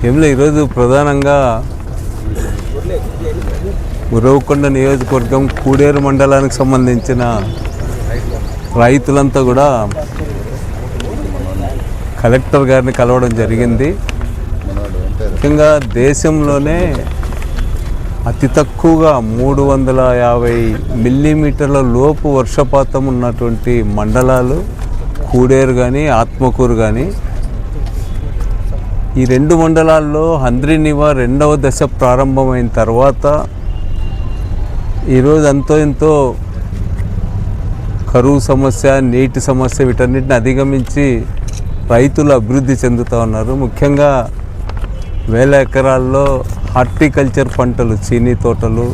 ఏంలో ఈరోజు ప్రధానంగా ఉరవకొండ నియోజకవర్గం కూడేరు మండలానికి సంబంధించిన రైతులంతా కూడా కలెక్టర్ గారిని కలవడం జరిగింది. ముఖ్యంగా దేశంలోనే అతి తక్కువగా మూడు వందల యాభై మిల్లీమీటర్ల లోపు వర్షపాతం ఉన్నటువంటి మండలాలు కూడేరు కానీ ఆత్మకూరు కానీ ఈ రెండు మండలాల్లో హంద్రీనివ రెండవ దశ ప్రారంభమైన తర్వాత ఈరోజు అంతో ఎంతో కరువు సమస్య నీటి సమస్య వీటన్నిటిని అధిగమించి రైతులు అభివృద్ధి చెందుతూ ఉన్నారు. ముఖ్యంగా వేల ఎకరాల్లో హార్టికల్చర్ పంటలు చీనీ తోటలు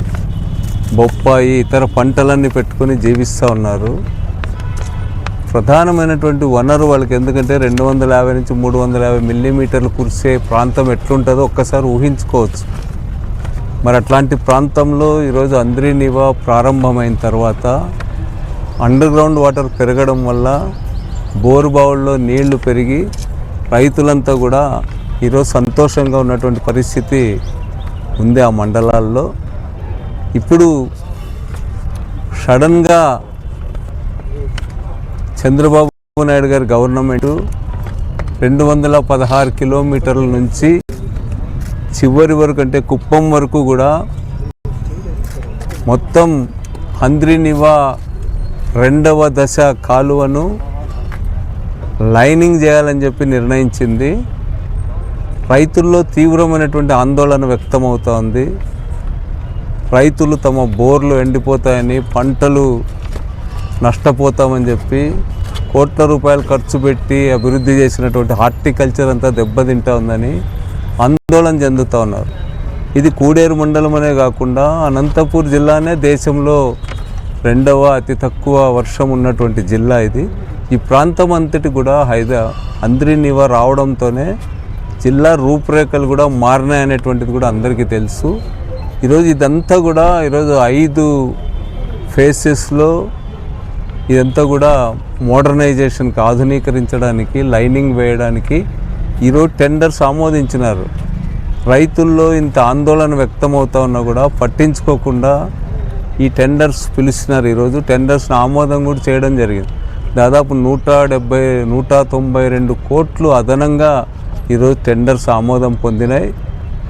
బొప్పాయి ఇతర పంటలన్నీ పెట్టుకొని జీవిస్తూ ఉన్నారు. ప్రధానమైనటువంటి వనరు వాళ్ళకి ఎందుకంటే రెండు వందల యాభై నుంచి మూడు వందల యాభై మిల్లీమీటర్లు కురిసే ప్రాంతం ఎట్లుంటుందో ఒక్కసారి ఊహించుకోవచ్చు. మరి అట్లాంటి ప్రాంతంలో ఈరోజు అంద్రీనివా ప్రారంభమైన తర్వాత అండర్ గ్రౌండ్ వాటర్ పెరగడం వల్ల బోరు బావుల్లో నీళ్ళు పెరిగి రైతులంతా కూడా ఈరోజు సంతోషంగా ఉన్నటువంటి పరిస్థితి ఉంది ఆ మండలాల్లో. ఇప్పుడు సడన్గా చంద్రబాబు నాయుడు గారి గవర్నమెంట్ రెండు వందల పదహారు కిలోమీటర్ల నుంచి చివరి వరకు అంటే కుప్పం వరకు కూడా మొత్తం హంద్రినివా రెండవ దశ కాలువను లైనింగ్ చేయాలని చెప్పి నిర్ణయించింది. రైతుల్లో తీవ్రమైనటువంటి ఆందోళన వ్యక్తమవుతోంది. రైతులు తమ బోర్లు ఎండిపోతాయని పంటలు నష్టపోతామని చెప్పి కోట్ల రూపాయలు ఖర్చు పెట్టి అభివృద్ధి చేసినటువంటి హార్టికల్చర్ అంతా దెబ్బతింటా ఉందని ఆందోళన చెందుతూ ఉన్నారు. ఇది కూడేరు మండలం అనే కాకుండా అనంతపూర్ జిల్లానే దేశంలో రెండవ అతి తక్కువ వర్షం ఉన్నటువంటి జిల్లా ఇది. ఈ ప్రాంతం అంతటి కూడా హైదా అంద్రినివా రావడంతోనే జిల్లా రూపురేఖలు కూడా మారినాయి అనేటువంటిది కూడా అందరికీ తెలుసు. ఈరోజు ఇదంతా కూడా ఈరోజు ఐదు ఫేసెస్లో ఇదంతా కూడా మోడర్నైజేషన్కి ఆధునీకరించడానికి లైనింగ్ వేయడానికి ఈరోజు టెండర్స్ ఆమోదించినారు. రైతుల్లో ఇంత ఆందోళన వ్యక్తమవుతా ఉన్నా కూడా పట్టించుకోకుండా ఈ టెండర్స్ పిలిచినారు ఈరోజు. టెండర్స్ని ఆమోదం కూడా చేయడం జరిగింది. దాదాపు నూట డెబ్బై నూట తొంభై రెండు కోట్లు అదనంగా ఈరోజు టెండర్స్ ఆమోదం పొందినాయి.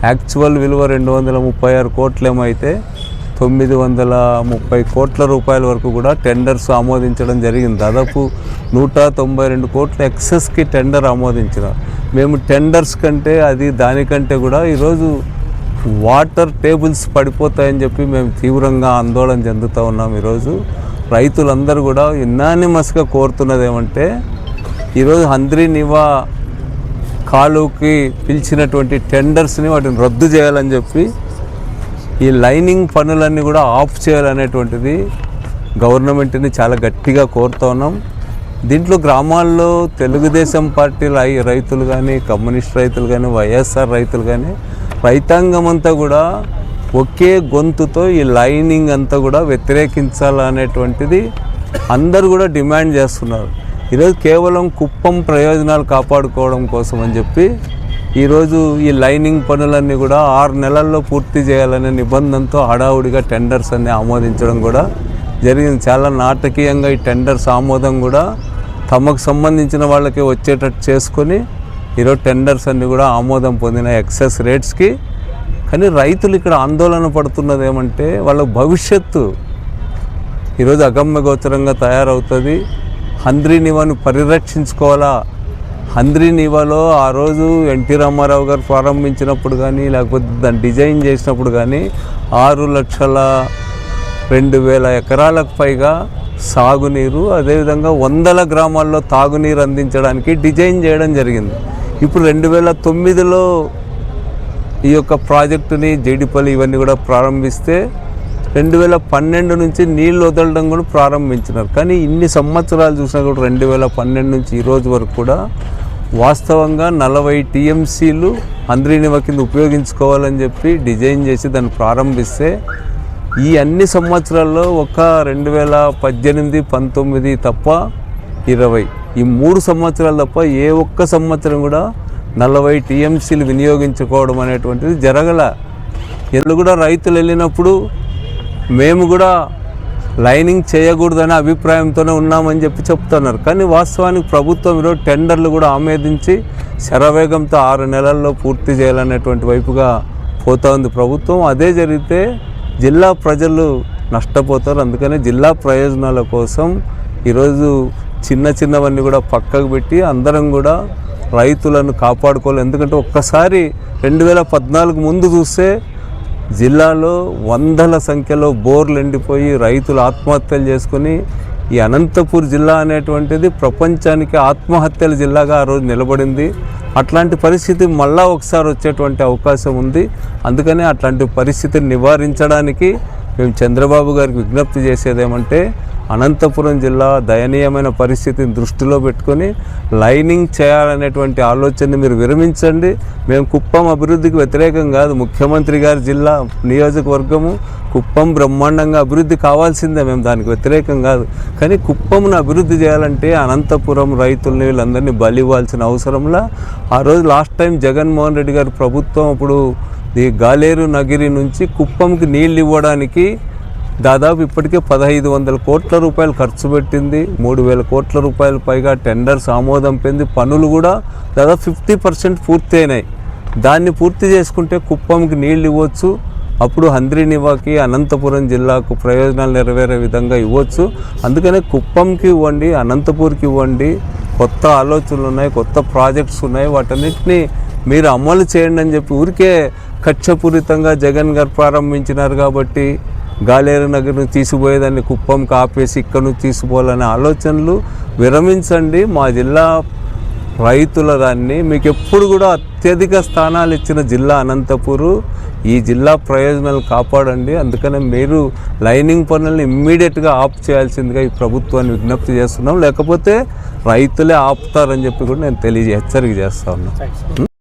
యాక్చువల్ విలువ రెండు వందల ముప్పై ఆరు కోట్లేమైతే తొమ్మిది వందల ముప్పై కోట్ల రూపాయల వరకు కూడా టెండర్స్ ఆమోదించడం జరిగింది. దాదాపు నూట తొంభై రెండు కోట్ల ఎక్సెస్కి టెండర్ ఆమోదించిన. మేము టెండర్స్ కంటే అది దానికంటే కూడా ఈరోజు వాటర్ టేబుల్స్ పడిపోతాయని చెప్పి మేము తీవ్రంగా ఆందోళన చెందుతూ ఉన్నాం ఈరోజు. రైతులందరూ కూడా ఇన్నానిమస్గా కోరుతున్నది ఏమంటే ఈరోజు హంద్రీ నివా కాలువకి పిలిచినటువంటి టెండర్స్ని వాటిని రద్దు చేయాలని చెప్పి ఈ లైనింగ్ పనులన్నీ కూడా ఆఫ్ చేయాలనేటువంటిది గవర్నమెంట్ని చాలా గట్టిగా కోరుతా ఉన్నాం. దీంట్లో గ్రామాల్లో తెలుగుదేశం పార్టీ రైతులు కానీ కమ్యూనిస్ట్ రైతులు కానీ వైఎస్ఆర్ రైతులు కానీ రైతాంగం అంతా కూడా ఒకే గొంతుతో ఈ లైనింగ్ అంతా కూడా వ్యతిరేకించాలనేటువంటిది అందరూ కూడా డిమాండ్ చేస్తున్నారు. ఈరోజు కేవలం కుప్పం ప్రయోజనాలు కాపాడుకోవడం కోసం అని చెప్పి ఈరోజు ఈ లైనింగ్ పనులన్నీ కూడా ఆరు నెలల్లో పూర్తి చేయాలనే నిబంధనతో హడావుడిగా టెండర్స్ అన్ని ఆమోదించడం కూడా జరిగింది. చాలా నాటకీయంగా ఈ టెండర్స్ ఆమోదం కూడా తమకు సంబంధించిన వాళ్ళకి వచ్చేటట్టు చేసుకొని ఈరోజు టెండర్స్ అన్ని కూడా ఆమోదం పొందిన ఎక్సెస్ రేట్స్కి. కానీ రైతులు ఇక్కడ ఆందోళన పడుతున్నది ఏమంటే వాళ్ళ భవిష్యత్తు ఈరోజు అగమ్య గోచరంగా తయారవుతుంది. హంద్రీ నివాను పరిరక్షించుకోవాలా? హంద్రీ నివాలో ఆ రోజు ఎన్టీ రామారావు గారు ప్రారంభించినప్పుడు కానీ లేకపోతే దాన్ని డిజైన్ చేసినప్పుడు కానీ ఆరు లక్షల రెండు వేల ఎకరాలకు పైగా సాగునీరు అదేవిధంగా వందల గ్రామాల్లో తాగునీరు అందించడానికి డిజైన్ చేయడం జరిగింది. ఇప్పుడు రెండు వేల తొమ్మిదిలో ఈ యొక్క ప్రాజెక్టుని జేడిపల్లి ఇవన్నీ కూడా ప్రారంభిస్తే రెండు వేల పన్నెండు నుంచి నీళ్ళు వదలడం కూడా ప్రారంభించినారు. కానీ ఇన్ని సంవత్సరాలు చూసినా కూడా రెండు వేల పన్నెండు నుంచి ఈ రోజు వరకు కూడా వాస్తవంగా నలభై టీఎంసీలు అంద్రీనివ కింద ఉపయోగించుకోవాలని చెప్పి డిజైన్ చేసి దాన్ని ప్రారంభిస్తే ఈ అన్ని సంవత్సరాల్లో ఒక రెండు వేల పద్దెనిమిది పంతొమ్మిది తప్ప ఇరవై. ఈ మూడు సంవత్సరాలు తప్ప ఏ ఒక్క సంవత్సరం కూడా నలభై టీఎంసీలు వినియోగించుకోవడం అనేటువంటిది జరగల. ఎందుకు కూడా రైతులు వెళ్ళినప్పుడు మేము కూడా లైనింగ్ చేయకూడదనే అభిప్రాయంతోనే ఉన్నామని చెప్పి చెప్తున్నారు. కానీ వాస్తవానికి ప్రభుత్వం ఈరోజు టెండర్లు కూడా ఆమోదించి శరవేగంతో ఆరు నెలల్లో పూర్తి చేయాలనేటువంటి వైపుగా పోతా ఉంది ప్రభుత్వం. అదే జరిగితే జిల్లా ప్రజలు నష్టపోతారు. అందుకనే జిల్లా ప్రయోజనాల కోసం ఈరోజు చిన్న చిన్నవన్నీ కూడా పక్కకు పెట్టి అందరం కూడా రైతులను కాపాడుకోవాలి. ఎందుకంటే ఒక్కసారి రెండు వేల పద్నాలుగు ముందు చూస్తే జిల్లాలో వందల సంఖ్యలో బోర్లు ఎండిపోయి రైతులు ఆత్మహత్యలు చేసుకొని ఈ అనంతపూర్ జిల్లా అనేటువంటిది ప్రపంచానికి ఆత్మహత్యల జిల్లాగా ఆ రోజు నిలబడింది. అట్లాంటి పరిస్థితి మళ్ళా ఒకసారి వచ్చేటువంటి అవకాశం ఉంది. అందుకనే అట్లాంటి పరిస్థితిని నివారించడానికి మేము చంద్రబాబు గారికి విజ్ఞప్తి చేసేది ఏమంటే అనంతపురం జిల్లా దయనీయమైన పరిస్థితిని దృష్టిలో పెట్టుకొని లైనింగ్ చేయాలనేటువంటి ఆలోచనని మీరు విరమించండి. మేము కుప్పం అభివృద్ధికి వ్యతిరేకం కాదు. ముఖ్యమంత్రి గారి జిల్లా నియోజకవర్గము కుప్పం బ్రహ్మాండంగా అభివృద్ధి కావాల్సిందే. మేము దానికి వ్యతిరేకం కాదు. కానీ కుప్పంను అభివృద్ధి చేయాలంటే అనంతపురం రైతుల్ని వీళ్ళందరినీ బలి ఇవ్వాల్సిన అవసరంలా. ఆ రోజు లాస్ట్ టైం జగన్మోహన్ రెడ్డి గారు ప్రభుత్వం అప్పుడు ఈ గాలేరు నగిరి నుంచి కుప్పంకి నీళ్ళు ఇవ్వడానికి దాదాపు ఇప్పటికే పదహైదు వందల కోట్ల రూపాయలు ఖర్చు పెట్టింది మూడు వేల కోట్ల రూపాయల పైగా టెండర్స్ ఆమోదం పొంది పనులు కూడా దాదాపు ఫిఫ్టీ పర్సెంట్ పూర్తి అయినాయి. దాన్ని పూర్తి చేసుకుంటే కుప్పంకి నీళ్ళు ఇవ్వచ్చు అప్పుడు హంద్రీనివాకి అనంతపురం జిల్లాకు ప్రయోజనాలు నెరవేరే విధంగా ఇవ్వచ్చు. అందుకనే కుప్పంకి ఇవ్వండి అనంతపూర్కి ఇవ్వండి కొత్త ఆలోచనలు ఉన్నాయి కొత్త ప్రాజెక్ట్స్ ఉన్నాయి వాటన్నిటిని మీరు అమలు చేయండి అని చెప్పి ఊరికే కక్షపూరితంగా జగన్ గారు ప్రారంభించినారు కాబట్టి గాలేరు నగర్ నుంచి తీసిపోయేదాన్ని కుప్పం కాపేసి ఇక్కడ నుంచి తీసిపోవాలనే ఆలోచనలు విరమించండి. మా జిల్లా రైతుల దాన్ని మీకు ఎప్పుడు కూడా అత్యధిక స్థానాలు ఇచ్చిన జిల్లా అనంతపూరు. ఈ జిల్లా ప్రయోజనాలు కాపాడండి. అందుకనే మీరు లైనింగ్ పనులను ఇమ్మీడియట్గా ఆఫ్ చేయాల్సిందిగా ఈ ప్రభుత్వాన్ని విజ్ఞప్తి చేస్తున్నాం. లేకపోతే రైతులే ఆపుతారని చెప్పి కూడా నేను తెలియజే హెచ్చరిక చేస్తా ఉన్నాను